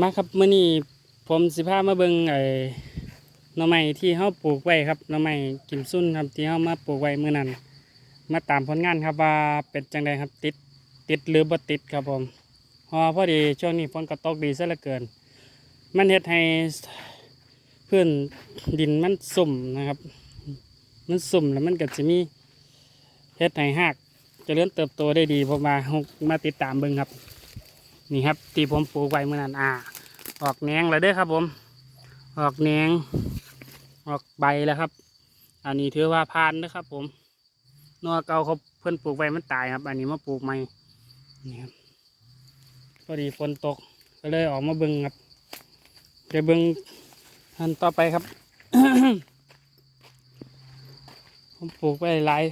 มาครับเมื้อนี้ผมสิพามาเบิ่งไอ้หน่อไม้ที่เฮาปลูกไว้ครับหน่อไม้กิมซุนครับที่เฮามาปลูกไว้เมื้อนั้น มาตามผลงานครับว่าเป็นจังไดครับติดติดหรือบ่ติดครับผมเพราะพอดีช่วงนี้ฝนก็ตกดีซะเหลือเกิน มันเฮ็ดให้พื้นดินมันสุ่มนะครับ มันสุ่มแล้วมันก็จะมีเฮ็ดให้หากเจริญเติบโตได้ดีผมมามาติดตามเบิ่งครับ นี่ครับที่ผมปลูกไว้เมื่อนั้นอ่า ออกแหนงแล้วเด้อครับ ผม ออกแหนง ออกใบแล้วครับ อันนี้ถือว่าผ่านนะครับ ผมนัวเก่าเขาเพิ่อนปลูกไว้มันตายครับ อันนี้มาปลูกใหม่นี่ครับพอดีฝนตกก็เลยออกมาเบิ่งครับเดี๋ยวเบิ่งอันต่อไปครับ ผมปลูกไว้หลาย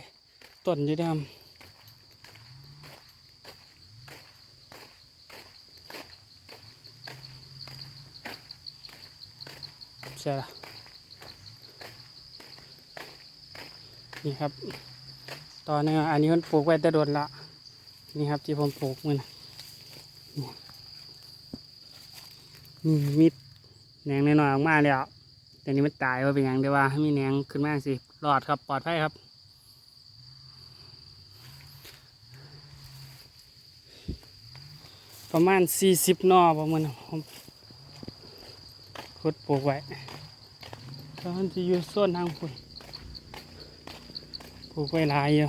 ต้นอยู่ด้อครับ ใช่ละนี่ครับ ตอนนี้อันนี้มันปลูกไว้แต่โดนละ นี่ครับที่ผมปลูกมันนี่มีแหนงน้อยๆออกมาแล้วแต่นี้มันตายว่าเป็นอย่างเดียวว่าให้มีแหนงขึ้นมาสิรอดครับปลอดภัยครับประมาณสี่สิบนอประมาณผม ขุดปลูกไว้ตอนที่อยู่ส่วนทางพุ่นปลูกไว้หลายอยู่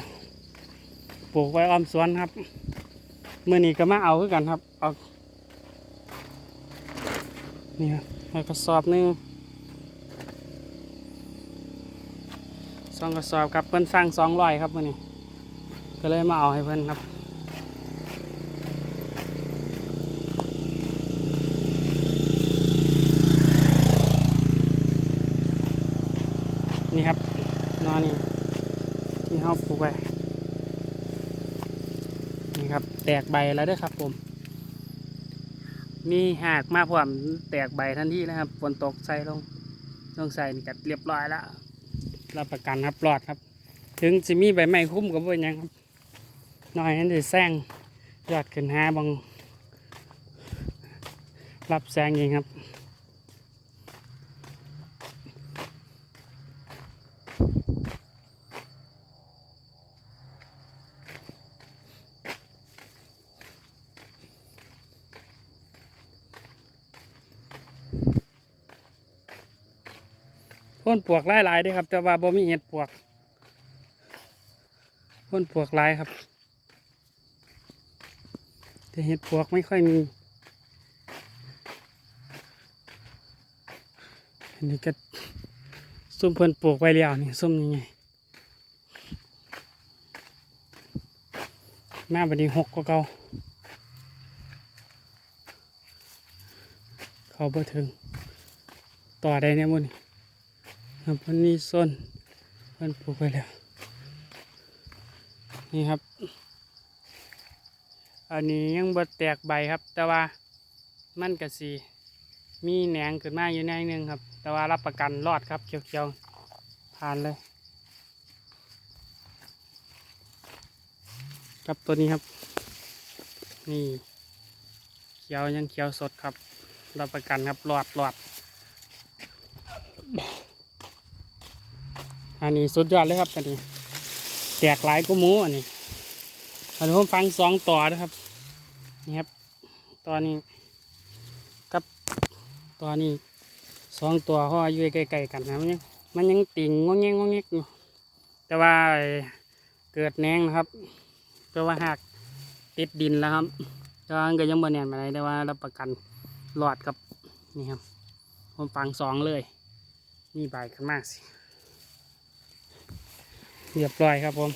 ปลูกไว้อ้อมสวนครับเมื่อนี้ก็มาเอาคือกันครับเอานี่ครับกระสอบนึงสองกระสอบครับเพิ่นสั่งสองร้อยครับเมื่อนี้ก็เลยมาเอาให้เพิ่นครับ นี่ครับนอนนี่ที่ เขาปลูกไว้นี่ครับ แตกใบแล้วด้วยครับ ผม มีหากมาพร้อมแตกใบทันทีนะครับฝนตกใส่ลงลงใส่นี่ก็เรียบร้อยแล้วรับประกันครับปลอดครับ ถึงจะมีใบไม้คุ้มกับว่ายังครับน้อยนั่นจะแซงยอดขึ้นหาบางรับแซงเองครับ พ่นปวกหลายหลายๆด้อครับ แต่ว่าบ่มีเห็ดปวกพ่นปวกหลายครับ แต่เห็ดปวกไม่ค่อยมีอันนี้ก็ซุ่มเพิ่นปลูกไว้แล้วนี่ซุ่มยังไงหน้าบัดนี้หกก็เก่าเขาบ่ถึงต่อได้เนี่ยมุ่น ครับวันนี้ส้นเพิ่นปลูกไปแล้ว นี่ครับ อันนี้ยังบ่แตกใบครับ แต่ว่ามันก็สีมีแหนงขึ้นมาอยู่ในนึงครับ แต่ว่ารับประกันรอดครับเขียวๆผ่านเลย ครับตัวนี้ครับ นี่เขียวยังเขียวสดครับ รับประกันครับรอดรอด อันนี้สุดยอดเลยครับอันนี้แตกหลายกูหมูอันนี้อันนี้ผมฟังสองต่อนะครับนี่ครับตอนนี้กับตอนนี้สองตัวเขาอยู่ใกล้ๆกันนะมันยังมันยังติ่งงงแงงงงแงกอยู่แต่ว่าเกิดแนงนะครับแปลว่าหักติดดินแล้วครับแต่ว่าก็ยังบ่แน่นอะไรแต่ว่ารับประกันรอดครับนี่ครับผมฟังสองเลย มีใบขึ้นมากสิ เรียบร้อยครับผม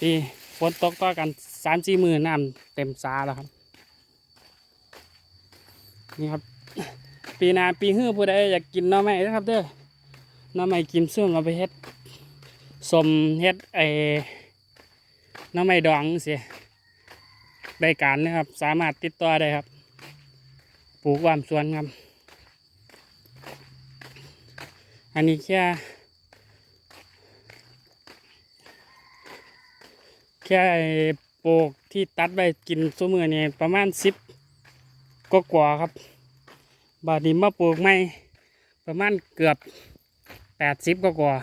ปีฝนตกต่อกันสามสี่มือน้ำเต็มสาแล้วครับนี่ครับ ปีนาปีฮื้อผู้ใดอยากกินน่อไม้นะครับเด้อน่อไม้กินซุ่มเราไปเฮ็ดสมเฮ็ดไอ้น่อไม้ดองเสียได้การนะครับ สามารถติดต่อได้ครับ ปลูกวามสวนครับ อันนี้แค่ แค่ไอ้โปกที่ตัดไปกินซุมือนี่ประมาณสิบก็กว่าครับ บาดนี้มาปลูกไม่ประมาณเกือบแปดสิบก็กว่า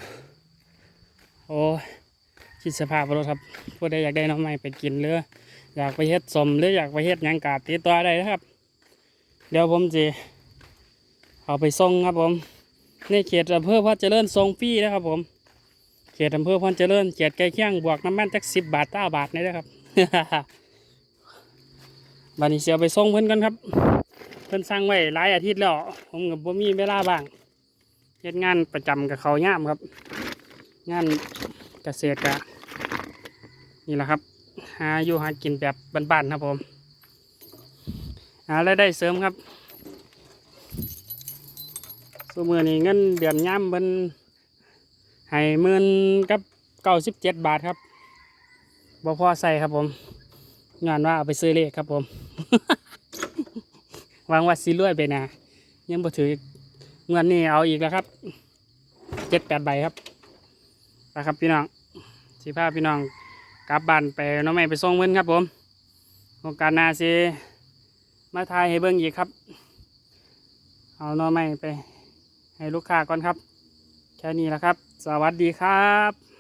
โอ้คิดสภาพรถครับผู้ใดอยากได้น้องไม้ไปกินหรืออยากไปเฮ็ดสมหรืออยากไปเฮ็ดยังกาติดต่อได้นะครับ เดี๋ยวผมจะเอาไปส่งครับผม ในเขตอำเภอพระเจริญส่งฟรีนะครับผม เขตอำเภอพรเจริญเขตใกลเคียงบวกน้ำมันจักสิบบาทเก้าบาทนี่นะครับบันนี้เสียไปส่งเพิ่อนกันครับ เพิ่อนสั่งไว้หลายอาทิตย์แล้วผมกับบ่มีเวลาบ้างเฮ็ดงานประจำกับเขาย่ามครับ งานเกษตรกะนี่แหละครับ หาอยู่หากินแบบบ้านๆครับผมหารายได้เสริมครับสมือนี้เงินเดือนย่ำเพิ่น ให้หมื่นกับเก้าสิบเจ็ดบาทครับบ่พอใส่ครับผมงานว่าเอาไปซื้อเลขครับผมหวังว่าสิรวยไปนะยังบ่ถือเงินนี่เอาอีกแล้วครับเจ็ดแปดใบครับนะครับพี่น้องสิพาพี่น้องกลับบ้านไปน้องใหม่ไปส่งเงินครับผมโครงการหนาสิมาทายให้เบิ่งอีกครับ เอาน้องใหม่ไปให้ลูกค้าก่อนครับ แค่นี้แหละครับ สวัสดีครับ